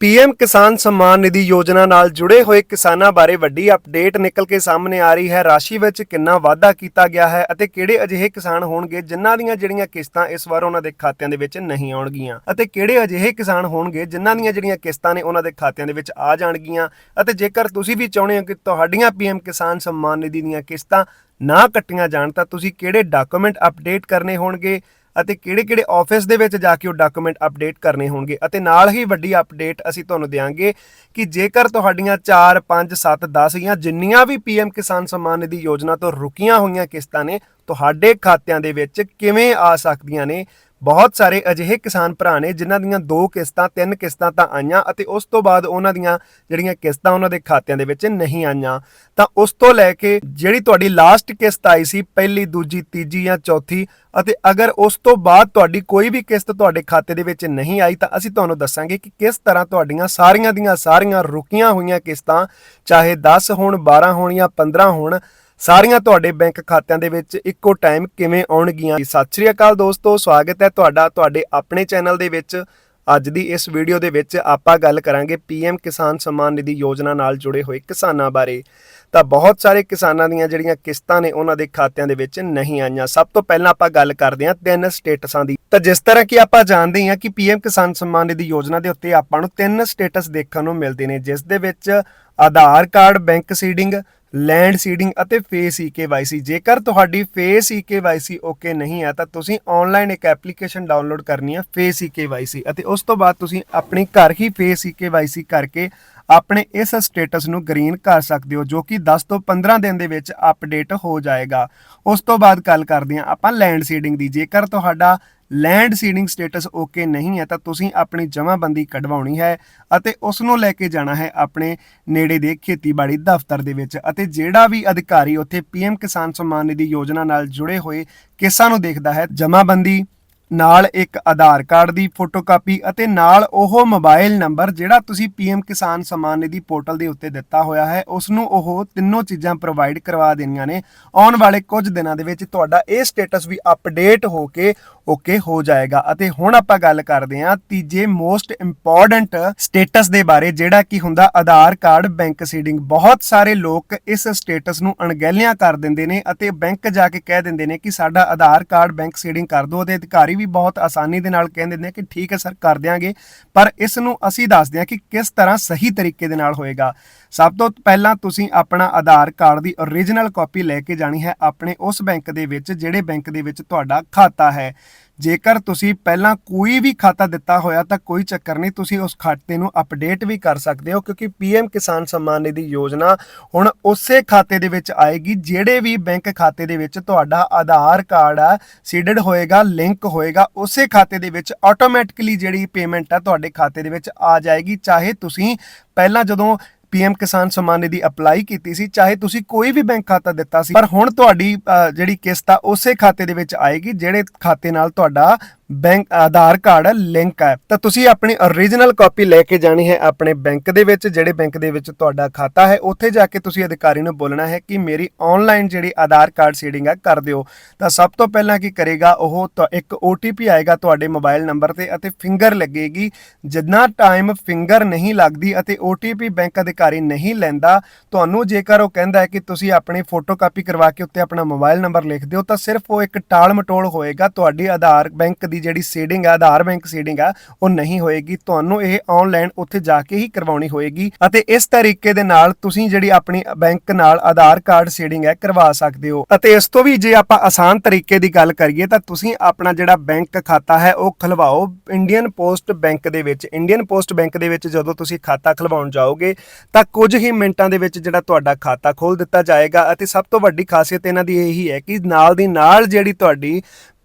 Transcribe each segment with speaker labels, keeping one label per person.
Speaker 1: PM ਕਿਸਾਨ ਸਨਮਾਨ ਨਿਧੀ ਯੋਜਨਾ ਨਾਲ ਜੁੜੇ ਹੋਏ ਕਿਸਾਨਾਂ ਬਾਰੇ ਵੱਡੀ ਅਪਡੇਟ ਨਿਕਲ ਕੇ ਸਾਹਮਣੇ ਆ ਰਹੀ ਹੈ। ਰਾਸ਼ੀ ਵਿੱਚ ਕਿੰਨਾ ਵਾਧਾ ਕੀਤਾ ਗਿਆ ਹੈ ਅਤੇ ਕਿਹੜੇ ਅਜਿਹੇ ਕਿਸਾਨ ਹੋਣਗੇ ਜਿਨ੍ਹਾਂ ਦੀਆਂ ਜਿਹੜੀਆਂ ਕਿਸ਼ਤਾਂ ਇਸ ਵਾਰ ਉਹਨਾਂ ਦੇ ਖਾਤਿਆਂ ਦੇ ਵਿੱਚ ਨਹੀਂ ਆਉਣਗੀਆਂ ਅਤੇ ਕਿਹੜੇ ਅਜਿਹੇ ਕਿਸਾਨ ਹੋਣਗੇ ਜਿਨ੍ਹਾਂ ਦੀਆਂ ਜਿਹੜੀਆਂ ਕਿਸ਼ਤਾਂ ਨੇ ਉਹਨਾਂ ਦੇ ਖਾਤਿਆਂ ਦੇ ਵਿੱਚ ਆ ਜਾਣਗੀਆਂ ਅਤੇ ਜੇਕਰ ਤੁਸੀਂ ਵੀ ਚਾਹੁੰਦੇ ਹੋ ਕਿ ਤੁਹਾਡੀਆਂ ਪੀਐਮ ਕਿਸਾਨ ਸਨਮਾਨ ਨਿਧੀ ਦੀਆਂ ਕਿਸ਼ਤਾਂ ਨਾ ਕੱਟੀਆਂ ਜਾਣ ਤਾਂ ਤੁਸੀਂ ਕਿਹੜੇ ਡਾਕੂਮੈਂਟ ਅਪਡੇਟ ਕਰਨੇ ਹੋਣਗੇ ਅਤੇ ਕਿਹੜੇ-ਕਿਹੜੇ ਆਫਿਸ ਦੇ ਵਿੱਚ ਜਾ ਕੇ ਉਹ ਡਾਕੂਮੈਂਟ ਅਪਡੇਟ ਕਰਨੇ ਹੋਣਗੇ ਅਤੇ ਨਾਲ ਹੀ ਵੱਡੀ ਅਪਡੇਟ ਅਸੀਂ ਤੁਹਾਨੂੰ ਦੇਵਾਂਗੇ ਕਿ ਜੇਕਰ ਤੁਹਾਡੀਆਂ 4 5 7 10 ਜਾਂ ਜਿੰਨੀਆਂ ਵੀ ਪੀਐਮ ਕਿਸਾਨ ਸਨਮਾਨ ਨਿਧੀ ਯੋਜਨਾ ਤੋਂ ਰੁਕੀਆਂ ਹੋਈਆਂ ਕਿਸ਼ਤਾਂ ਨੇ, ਤੁਹਾਡੇ ਖਾਤਿਆਂ ਦੇ ਵਿੱਚ ਕਿਵੇਂ ਆ ਸਕਦੀਆਂ ਨੇ? ਬਹੁਤ ਸਾਰੇ ਅਜਿਹੇ ਕਿਸਾਨ ਭਰਾ ਨੇ ਜਿਨ੍ਹਾਂ ਦੀਆਂ ਦੋ ਕਿਸ਼ਤਾਂ, ਤਿੰਨ ਕਿਸ਼ਤਾਂ ਤਾਂ ਆਈਆਂ ਅਤੇ ਉਸ ਤੋਂ ਬਾਅਦ ਉਹਨਾਂ ਦੀਆਂ ਜਿਹੜੀਆਂ ਕਿਸ਼ਤਾਂ ਉਹਨਾਂ ਦੇ ਖਾਤਿਆਂ ਦੇ ਵਿੱਚ ਨਹੀਂ ਆਈਆਂ। ਤਾਂ ਉਸ ਤੋਂ ਲੈ ਕੇ ਜਿਹੜੀ ਤੁਹਾਡੀ ਲਾਸਟ ਕਿਸ਼ਤ ਆਈ ਸੀ, ਪਹਿਲੀ, ਦੂਜੀ, ਤੀਜੀ ਜਾਂ ਚੌਥੀ ਅਤੇ ਅਗਰ ਉਸ ਤੋਂ ਬਾਅਦ ਤੁਹਾਡੀ ਕੋਈ ਵੀ ਕਿਸ਼ਤ ਤੁਹਾਡੇ ਖਾਤੇ ਦੇ ਵਿੱਚ ਨਹੀਂ ਆਈ ਤਾਂ ਅਸੀਂ ਤੁਹਾਨੂੰ ਦੱਸਾਂਗੇ ਕਿ ਕਿਸ ਤਰ੍ਹਾਂ ਤੁਹਾਡੀਆਂ ਸਾਰੀਆਂ ਦੀਆਂ ਸਾਰੀਆਂ ਰੁਕੀਆਂ ਹੋਈਆਂ ਕਿਸ਼ਤਾਂ, ਚਾਹੇ 10 ਹੋਣ 12 ਹੋਣ ਜਾਂ 15 ਹੋਣ ਸਾਰੀਆਂ ਤੁਹਾਡੇ ਬੈਂਕ ਖਾਤਿਆਂ ਦੇ ਵਿੱਚ ਇੱਕੋ ਟਾਈਮ ਕਿਵੇਂ ਆਉਣਗੀਆਂ? ਸਤਿ ਸ਼੍ਰੀ ਅਕਾਲ ਦੋਸਤੋ, ਸਵਾਗਤ ਹੈ ਤੁਹਾਡਾ ਤੁਹਾਡੇ ਆਪਣੇ ਚੈਨਲ ਦੇ ਵਿੱਚ। ਅੱਜ ਦੀ ਇਸ ਵੀਡੀਓ ਦੇ ਵਿੱਚ ਆਪਾਂ ਗੱਲ ਕਰਾਂਗੇ ਪੀਐਮ ਕਿਸਾਨ ਸਨਮਾਨ ਨਿਧੀ ਯੋਜਨਾ ਨਾਲ ਜੁੜੇ ਹੋਏ ਕਿਸਾਨਾਂ ਬਾਰੇ। ਤਾਂ ਬਹੁਤ ਸਾਰੇ ਕਿਸਾਨਾਂ ਦੀਆਂ ਜਿਹੜੀਆਂ ਕਿਸ਼ਤਾਂ ਨੇ ਉਹਨਾਂ ਦੇ ਖਾਤਿਆਂ ਦੇ ਵਿੱਚ ਨਹੀਂ ਆਈਆਂ। ਸਭ ਤੋਂ ਪਹਿਲਾਂ ਆਪਾਂ ਗੱਲ ਕਰਦੇ ਹਾਂ ਤਿੰਨ ਸਟੇਟਸਾਂ ਦੀ। ਤਾਂ ਜਿਸ ਤਰ੍ਹਾਂ ਕਿ ਆਪਾਂ ਜਾਣਦੇ ਹਾਂ ਕਿ ਪੀਐਮ ਕਿਸਾਨ ਸਨਮਾਨ ਨਿਧੀ ਯੋਜਨਾ ਦੇ ਉੱਤੇ ਆਪਾਂ ਨੂੰ ਤਿੰਨ ਸਟੇਟਸ ਦੇਖਣ ਨੂੰ ਮਿਲਦੇ ਨੇ, ਜਿਸ ਦੇ ਵਿੱਚ Aadhaar card, bank seeding land seeding ਅਤੇ ਫੇਸ ਈਕੇਵਾਈਸੀ ਜੇਕਰ ਤੁਹਾਡੀ ਫੇਸ ਈਕੇਵਾਈਸੀ ਓਕੇ ਨਹੀਂ ਹੈ ਤਾਂ ਤੁਸੀਂ ਆਨਲਾਈਨ ਇੱਕ ਐਪਲੀਕੇਸ਼ਨ ਡਾਊਨਲੋਡ ਕਰਨੀ ਹੈ ਫੇਸ ਈਕੇਵਾਈਸੀ ਅਤੇ ਉਸ ਤੋਂ ਬਾਅਦ ਤੁਸੀਂ ਆਪਣੇ ਘਰ ਹੀ ਫੇਸ ਈਕੇਵਾਈਸੀ ਕਰਕੇ ਆਪਣੇ ਇਸ ਸਟੇਟਸ ਨੂੰ ਗ੍ਰੀਨ ਕਰ ਸਕਦੇ ਹੋ, ਜੋ ਕਿ 10 ਤੋਂ 15 ਦਿਨ ਦੇ ਵਿੱਚ ਅਪਡੇਟ ਹੋ ਜਾਏਗਾ। ਉਸ ਤੋਂ ਬਾਅਦ ਗੱਲ ਕਰਦੇ ਹਾਂ ਆਪਾਂ ਲੈਂਡ ਸੀਡਿੰਗ ਦੀ। ਜੇਕਰ ਤੁਹਾਡਾ ਲੈਂਡ ਸੀਡਿੰਗ ਸਟੇਟਸ ਓਕੇ ਨਹੀਂ ਹੈ, ਤਾਂ ਤੁਸੀਂ ਆਪਣੀ ਜਮ੍ਹਾਂਬੰਦੀ ਕਢਵਾਉਣੀ ਹੈ ਅਤੇ ਉਸ ਨੂੰ ਲੈ ਕੇ ਜਾਣਾ ਹੈ ਆਪਣੇ ਨੇੜੇ ਦੇ ਖੇਤੀਬਾੜੀ ਦਫ਼ਤਰ ਦੇ ਵਿੱਚ। ਅਤੇ ਜਿਹੜਾ ਵੀ ਅਧਿਕਾਰੀ ਉੱਥੇ ਪੀਐਮ ਕਿਸਾਨ ਸਨਮਾਨ ਨਿਧੀ ਯੋਜਨਾ ਨਾਲ ਜੁੜੇ ਹੋਏ ਕੇਸਾਂ ਨੂੰ ਦੇਖਦਾ ਹੈ ਜਮ੍ਹਾਂਬੰਦੀ ਨਾਲ ਇੱਕ ਆਧਾਰ ਕਾਰਡ ਦੀ ਫੋਟੋਕਾਪੀ ਅਤੇ ਨਾਲ ਉਹ ਮੋਬਾਈਲ ਨੰਬਰ ਜਿਹੜਾ ਤੁਸੀਂ ਪੀਐਮ ਕਿਸਾਨ ਸਨਮਾਨ ਨਿਧੀ ਪੋਰਟਲ ਦੇ ਉੱਤੇ ਦਿੱਤਾ ਹੋਇਆ ਹੈ ਉਸ ਨੂੰ ਉਹ ਤਿੰਨੋਂ ਚੀਜ਼ਾਂ ਪ੍ਰੋਵਾਈਡ ਕਰਵਾ ਦੇਣੀਆਂ ਨੇ। ਆਉਣ ਵਾਲੇ ਕੁਝ ਦਿਨਾਂ ਦੇ ਵਿੱਚ ਤੁਹਾਡਾ ਇਹ ਸਟੇਟਸ ਵੀ ਅਪਡੇਟ ਹੋ ਕੇ ਓਕੇ ਹੋ ਜਾਏਗਾ। ਅਤੇ ਹੁਣ ਆਪਾਂ ਗੱਲ ਕਰਦੇ ਹਾਂ ਤੀਜੇ ਮੋਸਟ ਇੰਪੋਰਟੈਂਟ ਸਟੇਟਸ ਦੇ ਬਾਰੇ, ਜਿਹੜਾ ਕਿ ਹੁੰਦਾ ਆਧਾਰ ਕਾਰਡ ਬੈਂਕ ਸੀਡਿੰਗ ਬਹੁਤ ਸਾਰੇ ਲੋਕ ਇਸ ਸਟੇਟਸ ਨੂੰ ਅਣਗਹਿਲਿਆਂ ਕਰ ਦਿੰਦੇ ਨੇ ਅਤੇ ਬੈਂਕ ਜਾ ਕੇ ਕਹਿ ਦਿੰਦੇ ਨੇ ਕਿ ਸਾਡਾ ਆਧਾਰ ਕਾਰਡ ਬੈਂਕ ਸੀਡਿੰਗ ਕਰ ਦਿਓ ਅਤੇ ਅਧਿਕਾਰੀ ਵੀ ਬਹੁਤ ਆਸਾਨੀ ਦੇ ਨਾਲ ਕਹਿੰਦੇ ਨੇ ਕਿ ਠੀਕ ਹੈ ਸਰ, ਕਰ ਦਿਆਂਗੇ। ਪਰ ਇਸ ਨੂੰ ਅਸੀਂ ਦੱਸਦੇ ਹਾਂ ਕਿ ਕਿਸ ਤਰ੍ਹਾਂ ਸਹੀ ਤਰੀਕੇ ਦੇ ਨਾਲ ਹੋਏਗਾ। ਸਭ ਤੋਂ ਪਹਿਲਾਂ ਤੁਸੀਂ ਆਪਣਾ ਆਧਾਰ ਕਾਰਡ ਦੀ ਓਰੀਜਨਲ ਕਾਪੀ ਲੈ ਕੇ ਜਾਣੀ ਹੈ ਆਪਣੇ ਉਸ ਬੈਂਕ ਦੇ ਵਿੱਚ, ਜਿਹੜੇ ਬੈਂਕ ਦੇ ਵਿੱਚ ਤੁਹਾਡਾ ਖਾਤਾ ਹੈ। ਜੇਕਰ ਤੁਸੀਂ ਪਹਿਲਾਂ ਕੋਈ ਵੀ ਖਾਤਾ ਦਿੱਤਾ ਹੋਇਆ ਤਾਂ ਕੋਈ ਚੱਕਰ ਨਹੀਂ, ਤੁਸੀਂ ਉਸ ਖਾਤੇ ਨੂੰ ਅਪਡੇਟ ਵੀ ਕਰ ਸਕਦੇ ਹੋ, ਕਿਉਂਕਿ ਪੀਐਮ ਕਿਸਾਨ ਸਨਮਾਨ ਨਿਧੀ ਯੋਜਨਾ ਹੁਣ ਉਸੇ ਖਾਤੇ ਦੇ ਵਿੱਚ ਆਏਗੀ, ਜਿਹੜੇ ਵੀ ਬੈਂਕ ਖਾਤੇ ਦੇ ਵਿੱਚ ਤੁਹਾਡਾ ਆਧਾਰ ਕਾਰਡ ਆ ਸੀਡਡ ਹੋਏਗਾ ਲਿੰਕ ਹੋਏਗਾ, ਉਸੇ ਖਾਤੇ ਦੇ ਵਿੱਚ ਆਟੋਮੈਟਿਕਲੀ ਜਿਹੜੀ ਪੇਮੈਂਟ ਆ ਤੁਹਾਡੇ ਖਾਤੇ ਦੇ ਵਿੱਚ ਆ ਜਾਏਗੀ, ਚਾਹੇ ਤੁਸੀਂ ਪਹਿਲਾਂ ਜਦੋਂ ਪੀਐਮ ਕਿਸਾਨ ਸਨਮਾਨ ਨਿਧੀ ਅਪਲਾਈ ਕੀਤੀ ਸੀ, ਚਾਹੇ ਤੁਸੀਂ ਕੋਈ ਵੀ ਬੈਂਕ ਖਾਤਾ ਦਿੱਤਾ ਸੀ, ਪਰ ਹੁਣ ਤੁਹਾਡੀ ਜਿਹੜੀ ਕਿਸ਼ਤ ਆ, ਉਸੇ ਖਾਤੇ ਦੇ ਵਿੱਚ ਆਏਗੀ, ਜਿਹੜੇ ਖਾਤੇ ਨਾਲ ਤੁਹਾਡਾ ਬੈਂਕ ਆਧਾਰ ਕਾਰਡ ਲਿੰਕ ਹੈ। ਤਾਂ ਤੁਸੀਂ ਆਪਣੀ origignal ਕਾਪੀ ਲੈ ਕੇ ਜਾਣੀ ਹੈ ਆਪਣੇ ਬੈਂਕ ਦੇ ਵਿੱਚ, ਜਿਹੜੇ ਬੈਂਕ ਦੇ ਵਿੱਚ ਤੁਹਾਡਾ ਖਾਤਾ ਹੈ, ਉੱਥੇ ਜਾ ਕੇ ਤੁਸੀਂ ਅਧਿਕਾਰੀ ਨੂੰ ਬੋਲਣਾ ਹੈ ਕਿ ਮੇਰੀ ਆਨਲਾਈਨ ਜਿਹੜੀ ਆਧਾਰ ਕਾਰਡ ਸੀਡਿੰਗ ਹੈ, ਕਰ ਦਿਓ। ਤਾਂ ਸਭ ਤੋਂ ਪਹਿਲਾਂ ਕੀ ਕਰੇਗਾ, ਉਹ ਤੁਹਾ- ਇੱਕ OTP ਆਏਗਾ ਤੁਹਾਡੇ ਮੋਬਾਈਲ ਨੰਬਰ ਤੇ ਅਤੇ ਫਿੰਗਰ ਲੱਗੇਗੀ। ਜਿੰਨਾ ਟਾਈਮ ਫਿੰਗਰ ਨਹੀਂ ਲੱਗਦੀ ਅਤੇ OTP ਬੈਂਕ ਅਧਿਕਾਰੀ ਨਹੀਂ ਲੈਂਦਾ, ਤੁਹਾਨੂੰ ਜੇਕਰ ਉਹ ਕਹਿੰਦਾ ਹੈ ਕਿ ਤੁਸੀਂ ਆਪਣੀ ਫੋਟੋ ਕਾਪੀ ਕਰਵਾ ਕੇ ਉੱਤੇ ਆਪਣਾ ਮੋਬਾਈਲ ਨੰਬਰ ਲਿਖ ਦਿਓ, ਤਾਂ ਸਿਰਫ ਉਹ ਇੱਕ ਟਾਲ ਮਟੋਲ ਹੋਏਗਾ, ਤੁਹਾਡੀ ਆਧਾਰ ਬੈਂਕ ਦੀ ਜਿਹੜੀ ਸੀਡਿੰਗ ਹੈ ਆਧਾਰ ਬੈਂਕ ਸੀਡਿੰਗ ਆ, ਉਹ ਨਹੀਂ ਹੋਏਗੀ। ਤੁਹਾਨੂੰ ਇਹ ਆਨਲਾਈਨ ਉੱਥੇ ਜਾ ਕੇ ਹੀ ਕਰਵਾਉਣੀ ਹੋਏਗੀ ਅਤੇ ਇਸ ਤਰੀਕੇ ਦੇ ਨਾਲ ਤੁਸੀਂ ਜਿਹੜੀ ਆਪਣੀ ਬੈਂਕ ਨਾਲ ਆਧਾਰ ਕਾਰਡ ਸੀਡਿੰਗ ਹੈ, ਕਰਵਾ ਸਕਦੇ ਹੋ। ਅਤੇ ਇਸ ਤੋਂ ਵੀ ਜੇ ਆਪਾਂ ਆਸਾਨ ਤਰੀਕੇ ਦੀ ਗੱਲ ਕਰੀਏ ਤਾਂ ਤੁਸੀਂ ਆਪਣਾ ਜਿਹੜਾ ਬੈਂਕ ਖਾਤਾ ਹੈ, ਉਹ ਖਲਵਾਓ। ਇੰਡੀਅਨ ਪੋਸਟ ਬੈਂਕ ਦੇ ਵਿੱਚ ਇੰਡੀਅਨ ਪੋਸਟ ਬੈਂਕ ਦੇ ਵਿੱਚ ਜਦੋਂ ਤੁਸੀਂ ਖਾਤਾ ਖਲਵਾਉਣ ਜਾਓਗੇ, ਤਾਂ ਕੁਝ ਹੀ ਮਿੰਟਾਂ ਦੇ ਵਿੱਚ ਜਿਹੜਾ ਤੁਹਾਡਾ ਖਾਤਾ ਖੋਲ ਦਿੱਤਾ ਜਾਏਗਾ ਅਤੇ ਸਭ ਤੋਂ ਵੱਡੀ ਖਾਸੀਅਤ ਇਹਨਾਂ ਦੀ ਇਹੀ ਹੈ ਕਿ ਨਾਲ ਦੀ ਨਾਲ ਜਿਹੜੀ ਤੁਹਾਡੀ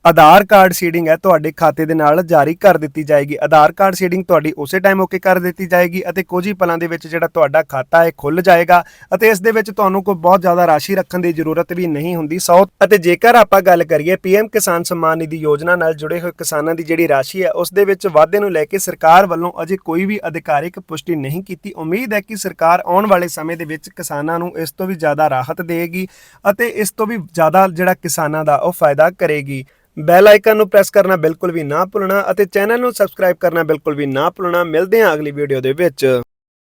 Speaker 1: ਆਧਾਰ ਕਾਰਡ ਸੀਡਿੰਗ ਹੈ ਤੁਹਾਡੇ ਖਾਤੇ ਦੇ ਨਾਲ ਜਾਰੀ ਕਰ ਦਿੱਤੀ ਜਾਏਗੀ। ਆਧਾਰ ਕਾਰਡ ਸੀਡਿੰਗ ਤੁਹਾਡੀ ਉਸੇ ਟਾਈਮ ਓਕੇ ਕਰ ਦਿੱਤੀ ਜਾਏਗੀ ਅਤੇ ਕੁਝ ਹੀ ਪਲਾਂ ਦੇ ਵਿੱਚ ਜਿਹੜਾ ਤੁਹਾਡਾ ਖਾਤਾ ਹੈ ਖੁੱਲ ਜਾਏਗਾ ਅਤੇ ਇਸ ਦੇ ਵਿੱਚ ਤੁਹਾਨੂੰ ਕੋਈ ਬਹੁਤ ਜ਼ਿਆਦਾ ਰਾਸ਼ੀ ਰੱਖਣ ਦੀ ਜ਼ਰੂਰਤ ਵੀ ਨਹੀਂ ਹੁੰਦੀ। ਸੌ ਅਤੇ ਜੇਕਰ ਆਪਾਂ ਗੱਲ ਕਰੀਏ ਪੀਐਮ ਕਿਸਾਨ ਸਨਮਾਨ ਨਿਧੀ ਯੋਜਨਾ ਨਾਲ ਜੁੜੇ ਹੋਏ ਕਿਸਾਨਾਂ ਦੀ ਜਿਹੜੀ ਰਾਸ਼ੀ ਹੈ, ਉਸ ਦੇ ਵਿੱਚ ਵਾਧੇ ਨੂੰ ਲੈ ਕੇ ਸਰਕਾਰ ਵੱਲੋਂ ਅਜੇ ਕੋਈ ਵੀ ਅਧਿਕਾਰਿਕ ਪੁਸ਼ਟੀ ਨਹੀਂ ਕੀਤੀ। ਉਮੀਦ ਹੈ ਕਿ ਸਰਕਾਰ ਆਉਣ ਵਾਲੇ ਸਮੇਂ ਦੇ ਵਿੱਚ ਕਿਸਾਨਾਂ ਨੂੰ ਇਸ ਤੋਂ ਵੀ ਜ਼ਿਆਦਾ ਰਾਹਤ ਦੇਵੇਗੀ ਅਤੇ ਇਸ ਤੋਂ ਵੀ ਜ਼ਿਆਦਾ ਜਿਹੜਾ ਕਿਸਾਨਾਂ ਦਾ ਉਹ ਫਾਇਦਾ ਕਰੇਗੀ। ਬੈਲ ਆਈਕਨ ਨੂੰ ਪ੍ਰੈਸ ਕਰਨਾ ਬਿਲਕੁਲ ਵੀ ਨਾ ਭੁੱਲਣਾ ਅਤੇ ਚੈਨਲ ਨੂੰ ਸਬਸਕ੍ਰਾਈਬ ਕਰਨਾ ਬਿਲਕੁਲ ਵੀ ਨਾ ਭੁੱਲਣਾ। ਮਿਲਦੇ ਹਾਂ ਅਗਲੀ ਵੀਡੀਓ ਦੇ ਵਿੱਚ।